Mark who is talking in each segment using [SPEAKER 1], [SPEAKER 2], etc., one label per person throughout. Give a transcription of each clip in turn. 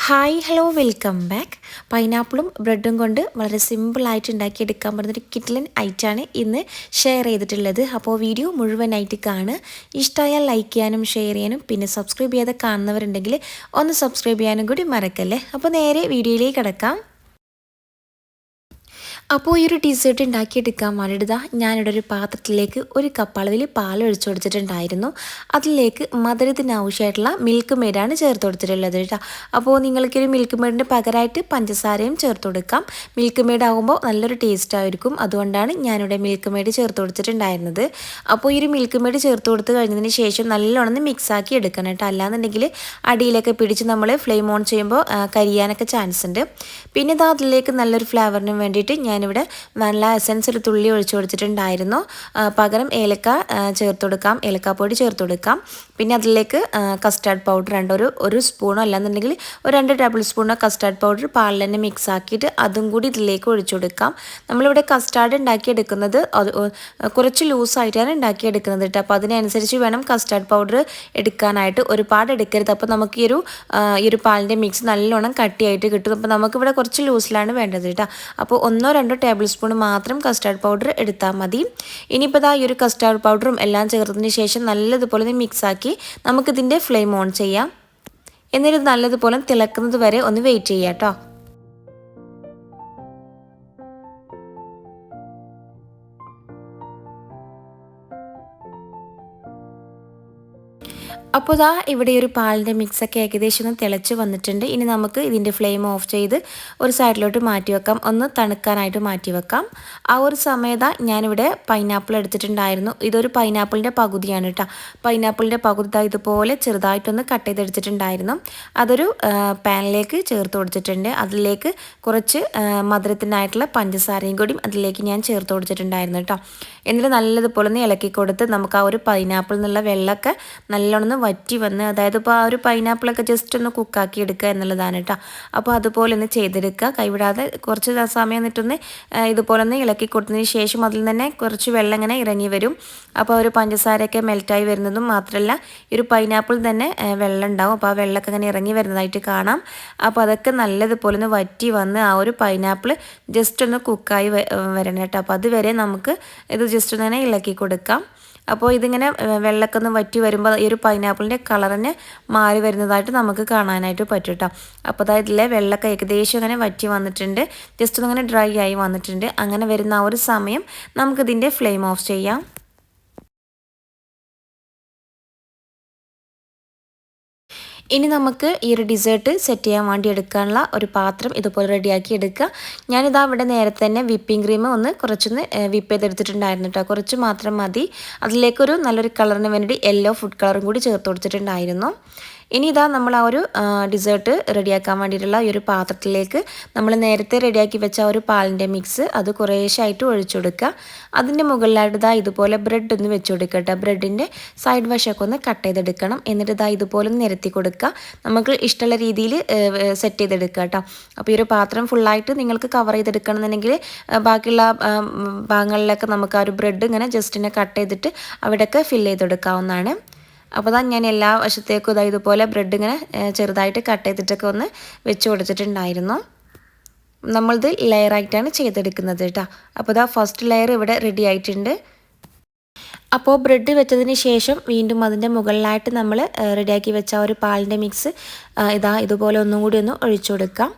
[SPEAKER 1] Hi hello welcome back പൈനാപ്പിളും ബ്രെഡും കൊണ്ട് വളരെ സിമ്പിളായിട്ട് ഉണ്ടാക്കിയെടുക്കാൻ പറ്റുന്നൊരു കിറ്റ്ലൻ ഐറ്റാണ് ഇന്ന് ഷെയർ ചെയ്തിട്ടുള്ളത്. അപ്പോൾ വീഡിയോ മുഴുവനായിട്ട് കാണുക. ഇഷ്ടമായാൽ ലൈക്ക് ചെയ്യാനും ഷെയർ ചെയ്യാനും പിന്നെ സബ്സ്ക്രൈബ് ചെയ്യാതെ കാണുന്നവരുണ്ടെങ്കിൽ ഒന്ന് സബ്സ്ക്രൈബ് ചെയ്യാനും കൂടി മറക്കല്ലേ? അപ്പോൾ നേരെ വീഡിയോയിലേക്ക് കിടക്കാം. അപ്പോൾ ഈ ഒരു ഡീസേർട്ട് ഉണ്ടാക്കിയെടുക്കാൻ വേണ്ടിയിട്ട് ഞാനിവിടെ ഒരു പാത്രത്തിലേക്ക് ഒരു കപ്പളവിൽ പാൽ ഒഴിച്ചു കൊടുത്തിട്ടുണ്ടായിരുന്നു. അതിലേക്ക് മധുരത്തിന് ആവശ്യമായിട്ടുള്ള മിൽക്ക് മെയ്ഡാണ് ചേർത്ത് കൊടുത്തിട്ടുള്ളത് കേട്ടോ. അപ്പോൾ നിങ്ങൾക്കൊരു മിൽക്ക് മെയ്ഡിന് പകരമായിട്ട് പഞ്ചസാരയും ചേർത്ത് കൊടുക്കാം. മിൽക്ക് മെയ്ഡ് ആകുമ്പോൾ നല്ലൊരു ടേസ്റ്റ് ആയിരിക്കും. അതുകൊണ്ടാണ് ഞാനിവിടെ മിൽക്ക് മെയ്ഡ് ചേർത്ത് കൊടുത്തിട്ടുണ്ടായിരുന്നത്. അപ്പോൾ ഈ ഒരു മിൽക്ക് മെയ്ഡ് ചേർത്ത് കൊടുത്ത് കഴിഞ്ഞതിന് ശേഷം നല്ലോണം മിക്സ് ആക്കി എടുക്കണം കേട്ടോ. അല്ലാന്നുണ്ടെങ്കിൽ അടിയിലൊക്കെ പിടിച്ച് നമ്മൾ ഫ്ലെയിം ഓൺ ചെയ്യുമ്പോൾ കരിയാനൊക്കെ ചാൻസ് ഉണ്ട്. പിന്നെ ഇത് അതിലേക്ക് നല്ലൊരു ഫ്ലേവറിന് വേണ്ടിയിട്ട് ഞാനിവിടെ വനില എസൻസ് ഒരു തുള്ളി ഒഴിച്ചു കൊടുത്തിട്ടുണ്ടായിരുന്നു. പകരം ഏലക്ക ചേർത്ത് കൊടുക്കാം. ഏലക്കാപ്പൊടി ചേർത്ത് കൊടുക്കാം. പിന്നെ അതിലേക്ക് കസ്റ്റാർഡ് പൗഡർ രണ്ട് ഒരു ഒരു സ്പൂണോ അല്ലാന്നുണ്ടെങ്കിൽ ഒരു രണ്ട് ടേബിൾ സ്പൂണോ കസ്റ്റാർഡ് പൗഡർ പാലിൽ തന്നെ മിക്സ് ആക്കിയിട്ട് അതും കൂടി ഇതിലേക്ക് ഒഴിച്ചു കൊടുക്കാം. നമ്മളിവിടെ കസ്റ്റാർഡ് ഉണ്ടാക്കിയെടുക്കുന്നത് കുറച്ച് ലൂസായിട്ടാണ് ഉണ്ടാക്കിയെടുക്കുന്നത് കേട്ടോ അപ്പോൾ അതിനനുസരിച്ച് വേണം കസ്റ്റാർഡ് പൗഡർ എടുക്കാനായിട്ട്. ഒരുപാട് എടുക്കരുത്. അപ്പോൾ നമുക്ക് ഈ ഒരു ഈ ഒരു പാലിന്റെ മിക്സ് നല്ലോണം കട്ടിയായിട്ട് കിട്ടും. അപ്പോൾ നമുക്കിവിടെ കുറച്ച് ലൂസിലാണ് വേണ്ടത് കേട്ടോ അപ്പോൾ ഒന്നോ രണ്ടോ ടേബിൾ സ്പൂൺ മാത്രം കസ്റ്റാർഡ് പൗഡർ എടുത്താൽ മതി. ഇനിയിപ്പോൾ ഈ ഒരു കസ്റ്റാർഡ് പൗഡറും എല്ലാം ചേർത്തതിന് ശേഷം നല്ലതുപോലെ മിക്സാക്കി നമുക്കിതിന്റെ ഫ്ലെയിം ഓൺ ചെയ്യാം. എന്നിട്ട് നല്ലതുപോലെ തിളക്കുന്നത് വരെ ഒന്ന് വെയിറ്റ് ചെയ്യാം കേട്ടോ അപ്പോൾ ഇതാ ഇവിടെ ഒരു പാലിന്റെ മിക്സൊക്കെ ഏകദേശം ഒന്ന് തിളച്ച് വന്നിട്ടുണ്ട്. ഇനി നമുക്ക് ഇതിന്റെ ഫ്ലെയിം ഓഫ് ചെയ്ത് ഒരു സൈഡിലോട്ട് മാറ്റി വെക്കാം. ഒന്ന് തണുക്കാനായിട്ട് മാറ്റി വെക്കാം. ആ ഒരു സമയത്ത് ഞാനിവിടെ പൈനാപ്പിൾ എടുത്തിട്ടുണ്ടായിരുന്നു. ഇതൊരു പൈനാപ്പിളിന്റെ പകുതിയാണ് കേട്ടോ. പൈനാപ്പിളിന്റെ പകുതി ഇതുപോലെ ചെറുതായിട്ടൊന്ന് കട്ട് ചെയ്തെടുത്തിട്ടുണ്ടായിരുന്നു. അതൊരു പാനിലേക്ക് ചേർത്ത് കൊടുത്തിട്ടുണ്ട്. അതിലേക്ക് കുറച്ച് മധുരത്തിനായിട്ടുള്ള പഞ്ചസാരയും കൂടിയും അതിലേക്ക് ഞാൻ ചേർത്ത് കൊടുത്തിട്ടുണ്ടായിരുന്നു കേട്ടോ. എന്നിട്ട് നല്ലതുപോലെ ഒന്ന് ഇളക്കി കൊടുത്ത് നമുക്ക് ആ ഒരു പൈനാപ്പിൾ എന്നുള്ള വെള്ളമൊക്കെ നല്ലോണം വറ്റി വന്ന് അതായത് ഇപ്പോൾ ആ ഒരു പൈനാപ്പിളൊക്കെ ജസ്റ്റ് ഒന്ന് കുക്കാക്കി എടുക്കുക എന്നുള്ളതാണ് കേട്ടോ. അപ്പോൾ അതുപോലെ ഒന്ന് ചെയ്തെടുക്കുക. കൈവിടാതെ കുറച്ച് സമയം എന്നിട്ടൊന്ന് ഇതുപോലെ ഒന്ന് ഇളക്കി കൊടുത്തതിന് ശേഷം അതിൽ തന്നെ കുറച്ച് വെള്ളം ഇങ്ങനെ ഇറങ്ങി വരും. അപ്പോൾ ഒരു പഞ്ചസാരയൊക്കെ മെൽറ്റായി വരുന്നതും മാത്രമല്ല ഈ ഒരു പൈനാപ്പിൾ തന്നെ വെള്ളം ഉണ്ടാവും. അപ്പോൾ ആ വെള്ളമൊക്കെ ഇങ്ങനെ ഇറങ്ങി വരുന്നതായിട്ട് കാണാം. അപ്പോൾ അതൊക്കെ നല്ലതുപോലെ ഒന്ന് വറ്റി വന്ന് ആ ഒരു പൈനാപ്പിൾ ജസ്റ്റ് ഒന്ന് കുക്കായി വരണം കേട്ടോ. അപ്പോൾ അതുവരെ നമുക്ക് ഇത് ജസ്റ്റ് ഒന്ന് ഇളക്കി കൊടുക്കാം. അപ്പോൾ ഇതിങ്ങനെ വെള്ളമൊക്കെ ഒന്ന് വറ്റി വരുമ്പോൾ ഈ ഒരു പൈനാപ്പിളിന്റെ കളറിന് മാറി വരുന്നതായിട്ട് നമുക്ക് കാണാനായിട്ട് പറ്റും കേട്ടോ അപ്പോൾ അതായത് ഇതിലെ വെള്ളമൊക്കെ ഏകദേശം അങ്ങനെ വറ്റി വന്നിട്ടുണ്ട്. ജസ്റ്റ് ഒന്നിങ്ങനെ ഡ്രൈ ആയി വന്നിട്ടുണ്ട്. അങ്ങനെ വരുന്ന ആ ഒരു സമയം നമുക്കിതിന്റെ ഫ്ലെയിം ഓഫ് ചെയ്യാം. ഇനി നമുക്ക് ഈ ഒരു ഡിസേർട്ട് സെറ്റ് ചെയ്യാൻ വേണ്ടി എടുക്കാനുള്ള ഒരു പാത്രം ഇതുപോലെ റെഡിയാക്കി എടുക്കുക. ഞാനിതാ ഇവിടെ നേരത്തെ തന്നെ വിപ്പിംഗ് ക്രീം ഒന്ന് കുറച്ചൊന്ന് വിപ്പ് ചെയ്തെടുത്തിട്ടുണ്ടായിരുന്നു കേട്ടോ. കുറച്ച് മാത്രം മതി. അതിലേക്കൊരു നല്ലൊരു കളറിന് വേണ്ടി യെല്ലോ ഫുഡ് കളറും കൂടി ചേർത്ത് കൊടുത്തിട്ടുണ്ടായിരുന്നു. ഇനി ഇതാ നമ്മൾ ആ ഒരു ഡിസേർട്ട് റെഡിയാക്കാൻ വേണ്ടിയിട്ടുള്ള ഈ ഒരു പാത്രത്തിലേക്ക് നമ്മൾ നേരത്തെ റെഡിയാക്കി വെച്ച ആ ഒരു പാലിന്റെ മിക്സ് അത് കുറേശ്ശായിട്ട് ഒഴിച്ചു കൊടുക്കുക അതിന്റെ മുകളിലായിട്ട് ഇതാ ഇതുപോലെ ബ്രെഡ് ഒന്ന് വെച്ച് കൊടുക്കട്ടെ ബ്രെഡിന്റെ സൈഡ് വശമൊക്കെ ഒന്ന് കട്ട് ചെയ്തെടുക്കണം. എന്നിട്ട് ഇതാ ഇതുപോലെ നിരത്തി കൊടുക്കുക. നമുക്ക് ഇഷ്ടമുള്ള രീതിയിൽ സെറ്റ് ചെയ്തെടുക്കുക കേട്ടോ. അപ്പോൾ ഈ ഒരു പാത്രം ഫുള്ളായിട്ട് നിങ്ങൾക്ക് കവർ ചെയ്തെടുക്കണമെന്നുണ്ടെങ്കിൽ ബാക്കിയുള്ള ഭാഗങ്ങളിലൊക്കെ നമുക്ക് ആ ഒരു ബ്രെഡ് ഇങ്ങനെ ജസ്റ്റിനെ കട്ട് ചെയ്തിട്ട് അവിടെയൊക്കെ ഫില്ല് ചെയ്തെടുക്കാവുന്നതാണ്. അപ്പോൾ തന്നെ ഞാൻ എല്ലാ വശത്തേക്കും ഇതാ ഇതുപോലെ ബ്രെഡ് ഇങ്ങനെ ചെറുതായിട്ട് കട്ട് ചെയ്തിട്ടൊക്കെ ഒന്ന് വെച്ച് കൊടുത്തിട്ടുണ്ടായിരുന്നു. നമ്മളിത് ലെയറായിട്ടാണ് ചെയ്തെടുക്കുന്നത് കേട്ടോ അപ്പോൾ ഇതാ ഫസ്റ്റ് ലെയർ ഇവിടെ റെഡി ആയിട്ടുണ്ട്. അപ്പോൾ ബ്രെഡ് വെച്ചതിന് ശേഷം വീണ്ടും അതിന്റെ മുകളിലായിട്ട് നമ്മൾ റെഡിയാക്കി വെച്ച ഒരു പാലിന്റെ മിക്സ് ഇതാ ഇതുപോലെ ഒന്നും കൂടി ഒന്ന് ഒഴിച്ചു കൊടുക്കാം.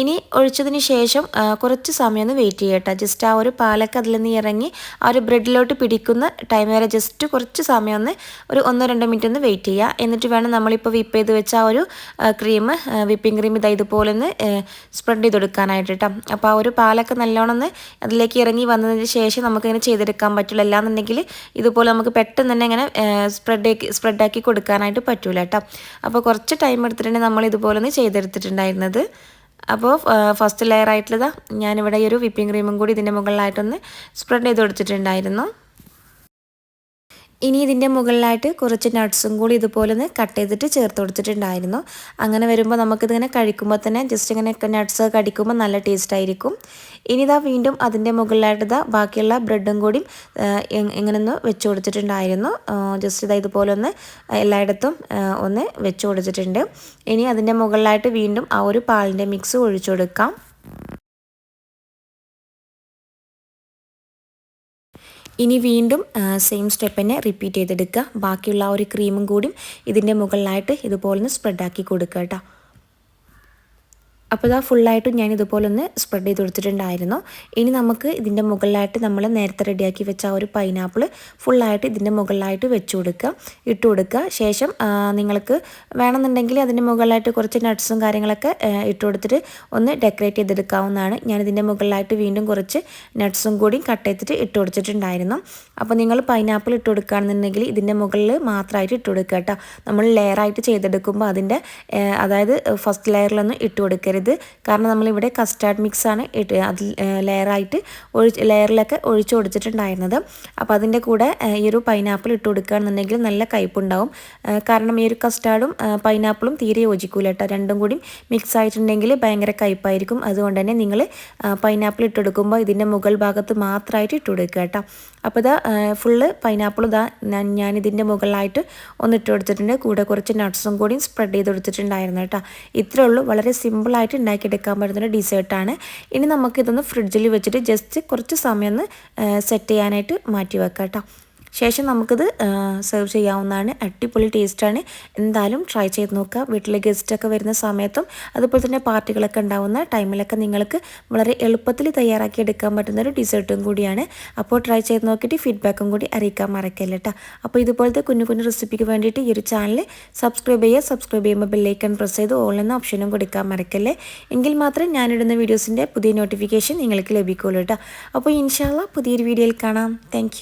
[SPEAKER 1] ഇനി ഒഴിച്ചതിന് ശേഷം കുറച്ച് സമയം ഒന്ന് വെയിറ്റ് ചെയ്യട്ടെ. ജസ്റ്റ് ആ ഒരു പാലൊക്കെ അതിൽ നിന്ന് ഇറങ്ങി ആ ഒരു ബ്രെഡിലോട്ട് പിടിക്കുന്ന ടൈം വരെ ജസ്റ്റ് കുറച്ച് സമയം ഒന്ന് ഒരു ഒന്നോ രണ്ടോ മിനിറ്റ് ഒന്ന് വെയിറ്റ് ചെയ്യുക. എന്നിട്ട് വേണം നമ്മളിപ്പോൾ വിപ്പ് ചെയ്ത് വെച്ച ആ ഒരു ക്രീം വിപ്പിംഗ് ക്രീം ഇതാ ഇതുപോലെ ഒന്ന് സ്പ്രെഡ് ചെയ്ത് കൊടുക്കാനായിട്ട് കേട്ടോ അപ്പോൾ ആ ഒരു പാലൊക്കെ നല്ലോണം ഒന്ന് അതിലേക്ക് ഇറങ്ങി വന്നതിന് ശേഷം നമുക്കിങ്ങനെ ചെയ്തെടുക്കാൻ പറ്റുള്ളൂ. അല്ലാന്നുണ്ടെങ്കിൽ ഇതുപോലെ നമുക്ക് പെട്ടെന്ന് തന്നെ ഇങ്ങനെ സ്പ്രെഡ് സ്പ്രെഡാക്കി കൊടുക്കാനായിട്ട് പറ്റൂല കേട്ടോ അപ്പോൾ കുറച്ച് ടൈം എടുത്തിട്ടുണ്ടെങ്കിൽ നമ്മൾ ഇതുപോലെ ഒന്ന് ചെയ്തെടുത്തിട്ടുണ്ടായിരുന്നത്. അപ്പോൾ ഫസ്റ്റ് ലെയർ ആയിട്ടുള്ളതാ ഞാനിവിടെ ഈ ഒരു വിപ്പിംഗ് ക്രീമും കൂടി ഇതിന്റെ മുകളിലായിട്ടൊന്ന് സ്പ്രെഡ് ചെയ്ത് കൊടുത്തിട്ടുണ്ടായിരുന്നു. ഇനി ഇതിന്റെ മുകളിലായിട്ട് കുറച്ച് നട്ട്സും കൂടി ഇതുപോലെ ഒന്ന് കട്ട് ചെയ്തിട്ട് ചേർത്ത് കൊടുത്തിട്ടുണ്ടായിരുന്നു. അങ്ങനെ വരുമ്പോൾ നമുക്കിതിങ്ങനെ കഴിക്കുമ്പോൾ തന്നെ ജസ്റ്റ് ഇങ്ങനെ നട്ട്സ് കടിക്കുമ്പോൾ നല്ല ടേസ്റ്റ് ആയിരിക്കും. ഇനി ഇതാ വീണ്ടും അതിന്റെ മുകളിലായിട്ട് ഇതാ ബാക്കിയുള്ള ബ്രെഡും കൂടി ഇങ്ങനെ ഒന്ന് വെച്ച് കൊടുത്തിട്ടുണ്ടായിരുന്നു. ജസ്റ്റ് ഇതാ ഇതുപോലെ ഒന്ന് എല്ലായിടത്തും ഒന്ന് വെച്ച് കൊടുത്തിട്ടുണ്ട്. ഇനി അതിന്റെ മുകളിലായിട്ട് വീണ്ടും ആ ഒരു പാലിന്റെ മിക്സ് ഒഴിച്ചു കൊടുക്കാം. ഇനി വീണ്ടും സെയിം സ്റ്റെപ്പ് തന്നെ റിപ്പീറ്റ് ചെയ്തെടുക്കുക. ബാക്കിയുള്ള ആ ഒരു ക്രീമും കൂടി ഇതിന്റെ മുകളിലായിട്ട് ഇതുപോലെ ഒന്ന് സ്പ്രെഡാക്കി കൊടുക്കുക കേട്ടോ. അപ്പോൾ ഇതാ ഫുള്ളായിട്ടും ഞാൻ ഇതുപോലെ ഒന്ന് സ്പ്രെഡ് ചെയ്ത് കൊടുത്തിട്ടുണ്ടായിരുന്നു. ഇനി നമുക്ക് ഇതിന്റെ മുകളിലായിട്ട് നമ്മൾ നേരത്തെ റെഡിയാക്കി വെച്ച ആ ഒരു പൈനാപ്പിൾ ഫുള്ളായിട്ട് ഇതിന്റെ മുകളിലായിട്ട് വെച്ച് കൊടുക്കുക. ഇട്ട് കൊടുക്കുക. ശേഷം നിങ്ങൾക്ക് വേണമെന്നുണ്ടെങ്കിൽ അതിന്റെ മുകളിലായിട്ട് കുറച്ച് നട്ട്സും കാര്യങ്ങളൊക്കെ ഇട്ട് കൊടുത്തിട്ട് ഒന്ന് ഡെക്കറേറ്റ് ചെയ്തെടുക്കാവുന്നതാണ്. ഞാനിതിന്റെ മുകളിലായിട്ട് വീണ്ടും കുറച്ച് നട്ട്സും കൂടി കട്ട് ചെയ്തിട്ട് ഇട്ട് കൊടുത്തിട്ടുണ്ടായിരുന്നു. അപ്പോൾ നിങ്ങൾ പൈനാപ്പിൾ ഇട്ട് കൊടുക്കുകയാണെന്നുണ്ടെങ്കിൽ ഇതിന്റെ മുകളിൽ മാത്രമായിട്ട് ഇട്ട് കൊടുക്കുക കേട്ടോ. നമ്മൾ ലെയറായിട്ട് ചെയ്തെടുക്കുമ്പോൾ അതിന്റെ അതായത് ഫസ്റ്റ് ലെയറിലൊന്നും ഇട്ട് കൊടുക്കരുത്. കൊടുക്കരുത് കാരണം നമ്മളിവിടെ കസ്റ്റാർഡ് മിക്സാണ് അതിൽ ലെയറായിട്ട് ഒഴിച്ച് ലെയറിലൊക്കെ ഒഴിച്ചു കൊടുത്തിട്ടുണ്ടായിരുന്നത്. അപ്പോൾ അതിന്റെ കൂടെ ഈ ഒരു പൈനാപ്പിൾ ഇട്ട് കൊടുക്കുകയാണെന്നുണ്ടെങ്കിൽ നല്ല കയ്പുണ്ടാവും. കാരണം ഈ ഒരു കസ്റ്റാർഡും പൈനാപ്പിളും തീരെ യോജിക്കൂല കേട്ടോ രണ്ടും കൂടി മിക്സ് ആയിട്ടുണ്ടെങ്കിൽ ഭയങ്കര കയ്പായിരിക്കും. അതുകൊണ്ട് തന്നെ നിങ്ങൾ പൈനാപ്പിൾ ഇട്ട് കൊടുക്കുമ്പോൾ ഇതിന്റെ മുകൾ ഭാഗത്ത് മാത്രമായിട്ട് ഇട്ട് കൊടുക്കുക കേട്ടോ അപ്പോൾ ഇതാ ഫുള്ള് പൈനാപ്പിൾ ഇതാ ഞാൻ ഇതിന്റെ മുകളിലായിട്ട് ഒന്ന് ഇട്ട് കൊടുത്തിട്ടുണ്ട്. കൂടെ കുറച്ച് നട്ട്സും കൂടി സ്പ്രെഡ് ചെയ്ത് കൊടുത്തിട്ടുണ്ടായിരുന്നു കേട്ടോ ഇത്രേ ഉള്ളൂ. വളരെ സിമ്പിളായിട്ട് സിമ്പിളായിട്ട് ഉണ്ടാക്കിയെടുക്കാൻ പറ്റുന്ന ഡിസേർട്ടാണ്. ഇനി നമുക്കിതൊന്ന് ഫ്രിഡ്ജിൽ വെച്ചിട്ട് ജസ്റ്റ് കുറച്ച് സമയം ഒന്ന് സെറ്റ് ചെയ്യാനായിട്ട് മാറ്റി വെക്കാം കേട്ടോ ശേഷം നമുക്കിത് സെർവ് ചെയ്യാവുന്നതാണ്. അടിപൊളി ടേസ്റ്റാണ് എന്തായാലും ട്രൈ ചെയ്ത് നോക്കുക. വീട്ടിലെ ഗസ്റ്റൊക്കെ വരുന്ന സമയത്തും അതുപോലെ തന്നെ പാർട്ടികളൊക്കെ ഉണ്ടാവുന്ന ടൈമിലൊക്കെ നിങ്ങൾക്ക് വളരെ എളുപ്പത്തിൽ തയ്യാറാക്കി എടുക്കാൻ പറ്റുന്ന ഒരു ഡിസേർട്ടും കൂടിയാണ്. അപ്പോൾ ട്രൈ ചെയ്ത് നോക്കിയിട്ട് ഫീഡ്ബാക്കും കൂടി അറിയിക്കാൻ മറക്കല്ല കേട്ടോ അപ്പോൾ ഇതുപോലത്തെ കുഞ്ഞു കുഞ്ഞു റെസിപ്പിക്ക് വേണ്ടിയിട്ട് ഈ ഒരു ചാനൽ സബ്സ്ക്രൈബ് ചെയ്യുക. സബ്സ്ക്രൈബ് ചെയ്യുമ്പോൾ ബെല്ലൈക്കൺ പ്രസ് ചെയ്ത് ഓൾ എന്ന ഓപ്ഷനും കൊടുക്കാൻ മറക്കല്ലേ. എങ്കിൽ മാത്രം ഞാനിടുന്ന വീഡിയോസിന്റെ പുതിയ നോട്ടിഫിക്കേഷൻ നിങ്ങൾക്ക് ലഭിക്കുള്ളൂ കേട്ടോ അപ്പോൾ ഇൻഷാല്ല പുതിയൊരു വീഡിയോയിൽ കാണാം. താങ്ക്